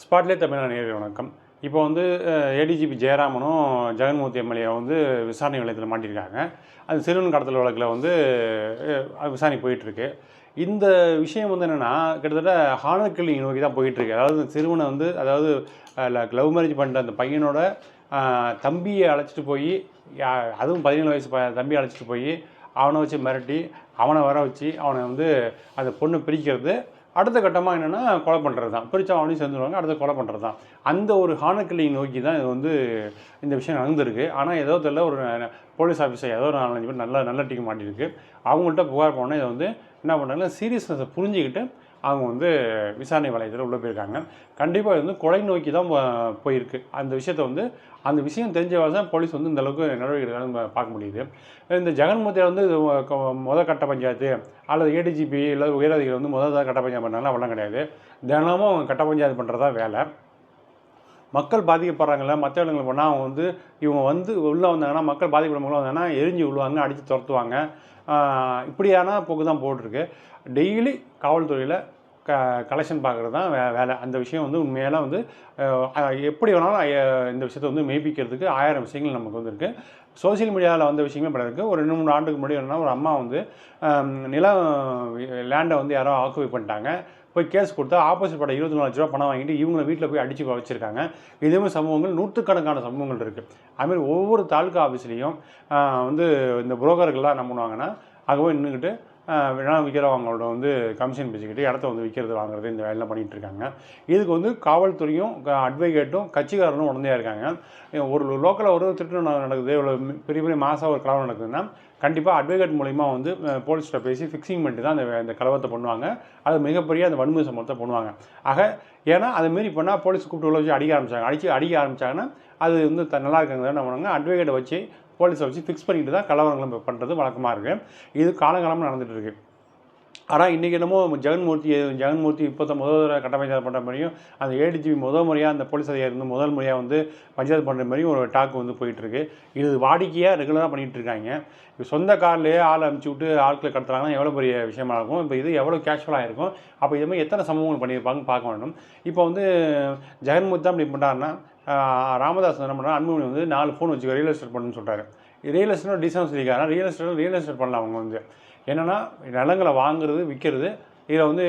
ஸ்பாட்லே தமிழ்நாடு நேரில் வணக்கம். இப்போ வந்து ஏடிஜிபி ஜெயராமனும் ஜெகன்மூர்த்தி எம்எல்ஏ வந்து விசாரணை நிலையத்தில் மாட்டியிருக்காங்க அது சிறுவன் கடத்தல் வழக்கில் வந்து விசாரணை போயிட்டுருக்கு. இந்த விஷயம் வந்து என்னென்னா கிட்டத்தட்ட ஹானர் கில்லிங் நோக்கி தான் போயிட்டுருக்கு. அதாவது சிறுவனை வந்து அதாவது லவ் மேரேஜ் பண்ணுற அந்த பையனோட தம்பியை அழைச்சிட்டு போய் அதுவும் பதினேழு வயசு ப தம்பியை அழைச்சிட்டு போய் அவனை வச்சு மிரட்டி அவனை வர வச்சு அவனை வந்து அந்த பொண்ணை பிரிக்கிறது அடுத்த கட்டமாக என்னென்னா கொலை பண்ணுறது தான் பிரிச்சா அவனையும் சேர்ந்துருவாங்க அடுத்து கொலை பண்ணுறது தான் அந்த ஒரு ஹானக்கிளியை நோக்கி தான் இது வந்து இந்த விஷயம் நடந்திருக்கு. ஆனால் ஏதோ தெரியல ஒரு போலீஸ் ஆஃபீஸர் ஏதோ ஒரு நாலஞ்சு பேர் நல்ல நல்ல டீம் மாட்டியிருக்கு. அவங்கள்ட்ட புகார் போனால் இதை வந்து என்ன பண்ணுறாங்கன்னா சீரியஸ்னஸை புரிஞ்சுக்கிட்டு அவங்க வந்து விசாரணை வளையத்தில் உள்ளே போயிருக்காங்க. கண்டிப்பாக வந்து கொலை நோக்கி தான் போயிருக்கு. அந்த விஷயத்தை வந்து அந்த விஷயம் தெரிஞ்சவாறு தான் போலீஸ் வந்து இந்தளவுக்கு நடவடிக்கை பார்க்க முடியுது. இந்த ஜெகன்மூர்த்தியை வந்து இது கட்ட பஞ்சாயத்து அல்லது ஏடிஜிபி இல்லை உயரதிகாரி வந்து முதல் கட்ட பஞ்சாயத்து பண்ணாலும் அவெல்லாம் கிடையாது. தினமும் அவங்க கட்ட பஞ்சாயத்து பண்ணுறதா வேலை. மக்கள் பாதிக்கப்படுறாங்கல்ல மற்ற இடங்களுக்கு போனால் அவங்க வந்து இவங்க வந்து உள்ளே வந்தாங்கன்னா மக்கள் பாதிக்கப்படும் வந்தாங்கன்னா எரிஞ்சு விழுவாங்க அடித்து துரத்துவாங்க. இப்படியான போக்கு தான் போட்டிருக்கு. டெய்லி காவல்துறையில் க கலெக்ஷன் பார்க்குறது தான் வே வேலை. அந்த விஷயம் வந்து உண்மையெல்லாம் வந்து எப்படி வேணாலும் இந்த விஷயத்தை வந்து மெய்ப்பிக்கிறதுக்கு ஆயிரம் விஷயங்கள் நமக்கு வந்து இருக்குது சோஷியல் மீடியாவில் வந்த விஷயங்கள் படம் இருக்குது ஒரு ரெண்டு மூணு ஆண்டுக்கு முன்னாடி என்னன்னா ஒரு அம்மா வந்து நிலம் லேண்டை வந்து யாரோ ஆக்குபை பண்ணிட்டாங்க. போய் கேஸ் கொடுத்தா ஆப்போசிட் பட இருபத்தி நாலு ரூபா பணம் வாங்கிட்டு இவங்கள வீட்டில் போய் அடித்து வச்சுருக்காங்க. இதே மாதிரி சம்பவங்கள் நூற்றுக்கணக்கான சம்பவங்கள் இருக்குது அதுமாதிரி ஒவ்வொரு தாலுக்கா ஆஃபீஸ்லேயும் வந்து இந்த புரோக்கர்கள்லாம் என்ன பண்ணுவாங்கன்னா அங்கே போய் நின்றுக்கிட்டு வேணால் விற்கிறவங்களோட வந்து கமிஷன் பேசிக்கிட்டு இடத்த வந்து விற்கிறது வாங்குறது இந்த வேலைலாம் பண்ணிகிட்டு இருக்காங்க இதுக்கு வந்து காவல்துறையும் அட்வொகேட்டும் கட்சிக்காரனும் உடந்தையாக இருக்காங்க. ஒரு லோக்கலில் ஒரு திருட்டு நடக்குது. இவ்வளோ பெரிய பெரிய மாதம் ஒரு கலவரம் நடக்குதுன்னா கண்டிப்பாக அட்வொகேட் மூலிமா வந்து போலீஸ்கிட்ட பேசி ஃபிக்ஸிங் பண்ணிட்டு தான் அந்த இந்த கலவரத்தை பண்ணுவாங்க. அது மிகப்பெரிய அந்த வன்முறை சம்பவத்தை பண்ணுவாங்க. ஆக ஏன்னா அதை மாரி பண்ணால் போலீஸ் கூப்பிட்டு உள்ள வச்சு அடிக்க ஆரம்பிச்சாங்க. அடித்து அடிக்க ஆரம்பிச்சாங்கன்னா அது வந்து த- நல்லா இருக்காங்க. என்ன பண்ணுவாங்க அட்வொகேட்டை வச்சு போலீஸை வச்சு ஃபிக்ஸ் பண்ணிட்டு தான் கலவரங்களை பண்ணுறது வழக்கமாக இருக்குது இது காலங்காலமாக நடந்துட்டு இருக்கு. ஆனால் இன்றைக்கி என்னமோ ஜெகன்மூர்த்தி ஜெகன்மூர்த்தி இப்போ தான் முதல் தடவை கட்ட பண்ணுற மாதிரியும் அந்த ஏடிஜிபி முதல் முறையாக அந்த போலீஸ் அதிகாரி வந்து முதல் முறையாக வந்து பஞ்சாயத்து பண்ணுற மாதிரியும் ஒரு டாக் வந்து போயிட்டுருக்கு இது வாடிக்கையாக ரெகுலராக பண்ணிகிட்டு இருக்காங்க. இப்போ சொந்த கார்லேயே ஆள் அனுப்பிச்சி விட்டு ஆட்களை கடத்துறாங்கன்னா எவ்வளோ பெரிய விஷயமா இருக்கும். இப்போ இது எவ்வளோ கேஷுவலாக இருக்கும். அப்போ இது மாதிரி எத்தனை சம்பவங்கள் பண்ணியிருப்பாங்கன்னு பார்க்க வேண்டும் இப்போ வந்து ஜெகன்மூர்த்தி தான் இப்படி பண்ணுறாருன்னா ராமதாஸ் என்ன பண்ணுறாங்க அன்புமணி வந்து நாலு ஃபோன் வச்சுக்க ரியல் எஸ்டேட் பண்ணுன்னு சொல்கிறாரு ரியல் எஸ்டேட் டிசைன் சொல்லியிருக்காரு ரியல் எஸ்டேட் ரியல் எஸ்டேட் பண்ணலாம் அவங்க வந்து. என்னென்னா நிலங்களை வாங்குறது விற்கிறது இதில் வந்து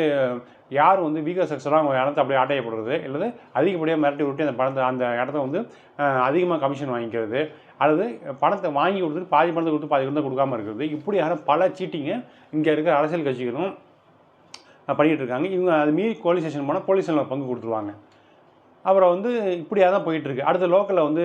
யார் வந்து வீக செக்ஸராக அவங்க இடத்த அப்படியே ஆட்டையப்படுறது இல்லை இல்லது அதிகப்படியாக மிரட்டி விட்டு அந்த பணத்தை அந்த இடத்த வந்து அதிகமாக கமிஷன் வாங்கிக்கிறது அல்லது பணத்தை வாங்கி கொடுத்துட்டு பாதி பணத்தை கொடுத்து பாதி பணத்தை கொடுக்காம இருக்கிறது. இப்படி யாரும் பல சீட்டிங்கை இங்கே இருக்கிற அரசியல் கட்சிகளும் பண்ணிகிட்டு இருக்காங்க. இவங்க அது மீறி போலீஸ் ஸ்டேஷன் போனால் போலீஸ் பங்கு கொடுத்துருவாங்க. அப்புறம் வந்து இப்படியாக தான் போயிட்டுருக்கு. அடுத்த லோக்கலில் வந்து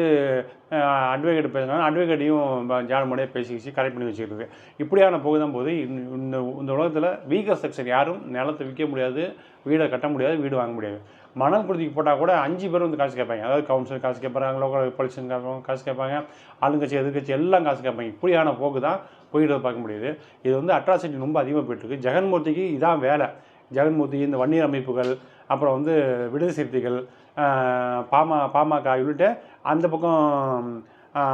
அட்வொகேட் பேசுனாங்க அட்வொகேட்டையும் ஜாலமுறையாக பேசி வச்சு கரெக்ட் பண்ணி வச்சுக்கிறது இப்படியான போக தான் போது இந்த இந்த இந்த உலகத்தில் வீக்கர் செக்ஷன் யாரும் நிலத்தை விற்க முடியாது வீடை கட்ட முடியாது வீடு வாங்க முடியாது. மணல் குருதிக்கு போட்டால் கூட அஞ்சு பேர் வந்து காசு கேட்பாங்க. அதாவது கவுன்சில் காசு கேட்பாங்க லோக்கல் பொலிஷன் காசு கேட்பாங்க ஆளுங்கட்சி எதிர்கட்சி எல்லாம் காசு கேட்பாங்க. இப்படியான போக்கு தான் போயிட்டு பார்க்க முடியுது. இது வந்து அட்ராசிட்டி ரொம்ப அதிகமாக போயிட்டுருக்கு. ஜெகன்மூர்த்திக்கு இதான் வேலை. ஜெகன்மூர்த்தி இந்த வன்னியர் அமைப்புகள் அப்புறம் வந்து விடுதலை சிறுத்தைகள் பாமா பாமக உள்ளிட்ட அந்த பக்கம்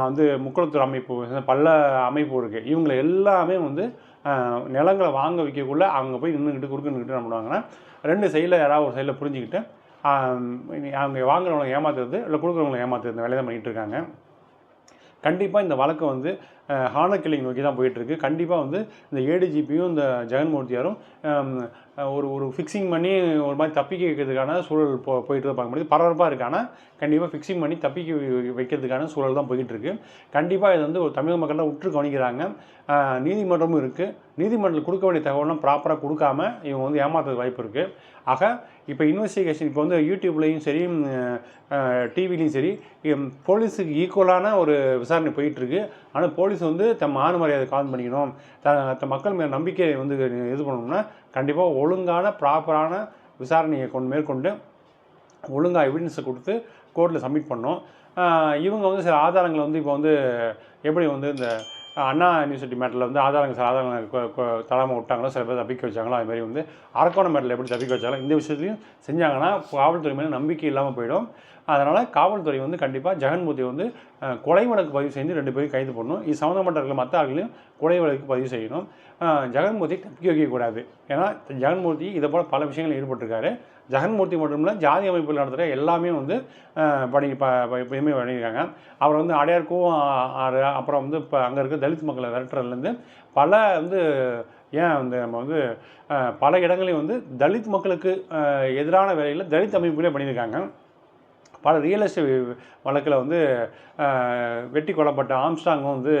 வந்து முக்குளத்தூர் அமைப்பு பல அமைப்பு இருக்குது இவங்களை எல்லாமே வந்து நிலங்களை வாங்க வைக்கக்குள்ள அவங்க போய் நின்றுக்கிட்டு குறுக்க நின்றுக்கிட்டு என்ன பண்ணுவாங்கன்னா ரெண்டு சைடில் யாராவது ஒரு சைடில் புரிஞ்சுக்கிட்டு அவங்க வாங்குறவங்களை ஏமாத்துறது இல்லை கொடுக்குறவங்களை ஏமாத்துறது இந்த வேலையை தான் பண்ணிகிட்டு இருக்காங்க. கண்டிப்பாக இந்த வழக்கு வந்து ஹானர் கில்லிங் நோக்கி தான் போயிட்டுருக்கு. கண்டிப்பாக வந்து இந்த ஏடிஜிபியும் இந்த ஜெகன்மூர்த்தியாரும் ஒரு ஒரு ஃபிக்ஸிங் பண்ணி ஒரு மாதிரி தப்பிக்க வைக்கிறதுக்கான சூழல் போ போயிட்டு தான் பார்க்க முடியுது. பரபரப்பாக இருக்கான கண்டிப்பாக ஃபிக்ஸிங் பண்ணி தப்பிக்க வைக்கிறதுக்கான சூழல் தான் போயிட்டு இருக்கு கண்டிப்பாக இது வந்து ஒரு தமிழக மக்கள்லாம் உற்று கவனிக்கிறாங்க. நீதிமன்றமும் இருக்குது நீதிமன்றத்தில் கொடுக்க வேண்டிய தகவலாம் ப்ராப்பராக கொடுக்காம இவங்க வந்து ஏமாத்துறது வாய்ப்பு இருக்குது ஆக இப்போ இன்வெஸ்டிகேஷன் இப்போ வந்து யூடியூப்லேயும் சரி டிவிலையும் சரி போலீஸுக்கு ஈக்குவலான ஒரு விசாரணை போயிட்டுருக்கு. ஆனால் போலீஸ் வந்து தம் மான மரியாதை கால் பண்ணிக்கணும். த த மக்கள் மேல் நம்பிக்கையை வந்து இது பண்ணணும்னா கண்டிப்பாக ஒழுங்கான ப்ராப்பரான விசாரணையை கொண்டு மேற்கொண்டு ஒழுங்காக எவிடன்ஸை கொடுத்து கோர்ட்டில் சப்மிட் பண்ணோம் இவங்க வந்து சில ஆதாரங்களை வந்து இப்போ வந்து எப்படி வந்து இந்த அண்ணா யூனிவர்சிட்டி மேட்டரில் வந்து ஆதாரங்கள் சார் ஆதாரங்கள் தராமல் விட்டாங்களோ சில பேர் தப்பிக்க வச்சாங்களோ அது மாதிரி வந்து அரக்கோணம் மேட்டில் எப்படி தப்பிக்க வச்சாங்களோ இந்த விஷயத்தையும் செஞ்சாங்கன்னா காவல்துறை மேலே நம்பிக்கை இல்லாமல் போயிடும். அதனால் காவல்துறை வந்து கண்டிப்பாக ஜெகன்மூர்த்தி வந்து கொலை வழக்கு பதிவு செஞ்சு ரெண்டு பேரும் கைது பண்ணணும். இது சம்மந்தப்பட்ட இருக்கிற மற்ற ஆட்களையும் கொலை வழக்கு பதிவு செய்யணும். ஜெகன்மூர்த்தி தப்பி வைக்கக்கூடாது. ஏன்னா ஜெகன்மூர்த்தி இதை போல் பல விஷயங்கள் ஈடுபட்டிருக்காரு. ஜெகன்மூர்த்தி மட்டும் இல்லை ஜாதி அமைப்பில் நடத்துகிற எல்லாமே வந்து பணி பண்ணி ப எப்பயுமே பண்ணியிருக்காங்க. அவர் வந்து அடையாருக்கும் ஆறு அப்புறம் வந்து இப்போ அங்கே இருக்க தலித் மக்களை விரட்டுறதுலேருந்து பல வந்து ஏன் வந்து நம்ம வந்து பல இடங்களையும் வந்து தலித் மக்களுக்கு எதிரான வேலையில் தலித் அமைப்புகளே பண்ணியிருக்காங்க. பல ரியல் எஸ்டேட் வழக்கில் வந்து வெட்டி கொல்லப்பட்ட ஆம்ஸ்டாங்கும் வந்து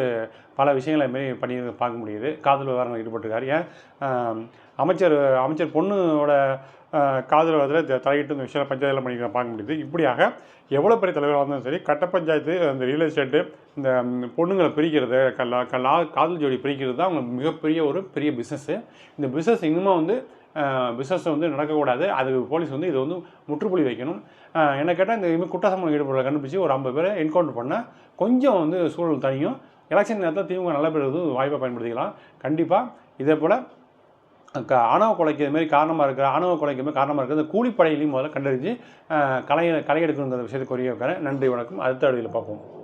பல விஷயங்களை மாரி பண்ணி பார்க்க முடியுது. காதல் விவகாரங்கள் ஈடுபட்டிருக்காரு. ஏன்? அமைச்சர் அமைச்சர் பொண்ணோட காதல் விவகாரத்தில் தலையிட்டு இந்த விஷயம் பஞ்சாயத்தில் பண்ணிக்க பார்க்க முடியுது. இப்படியாக எவ்வளோ பெரிய தலைவராக இருந்தாலும் சரி கட்ட பஞ்சாயத்து அந்த ரியல் எஸ்டேட்டு இந்த பொண்ணுங்களை பிரிக்கிறது கல்லா கல்லா காதல் ஜோடி பிரிக்கிறது தான் அவங்க மிகப்பெரிய ஒரு பெரிய பிஸ்னஸ்ஸு இந்த பிஸ்னஸ் இன்னுமும் வந்து பிஸ்னஸ் வந்து நடக்கக்கூடாது. அது போலீஸ் வந்து இதை வந்து முற்றுப்புள்ளி வைக்கணும். என்ன கேட்டால் இந்த இதுமாதிரி குற்றசம்பளம் ஈடுபடுற கண்டுபிடிச்சி ஒரு ஐம்பது பேரை என்கவுண்டர் பண்ணால் கொஞ்சம் வந்து சூழல் தனியும் எலெக்ஷன் நேரத்தில் திமுக நல்ல பேர் வந்து வாய்ப்பை பயன்படுத்திக்கலாம். கண்டிப்பாக இதே போல் ஆணவ கொலைக்கு இது மாதிரி காரணமாக இருக்கிற ஆணவ கொலைக்கு மாதிரி காரணமாக இருக்கிற அந்த கூலிப்படையிலையும் முதல்ல கண்டறிஞ்சு அஹ், களை களை எடுக்கணுங்கிற விஷயத்தை கோரிய வைக்கிறேன் நன்றி வணக்கம். அடுத்த அடியில் பார்ப்போம்.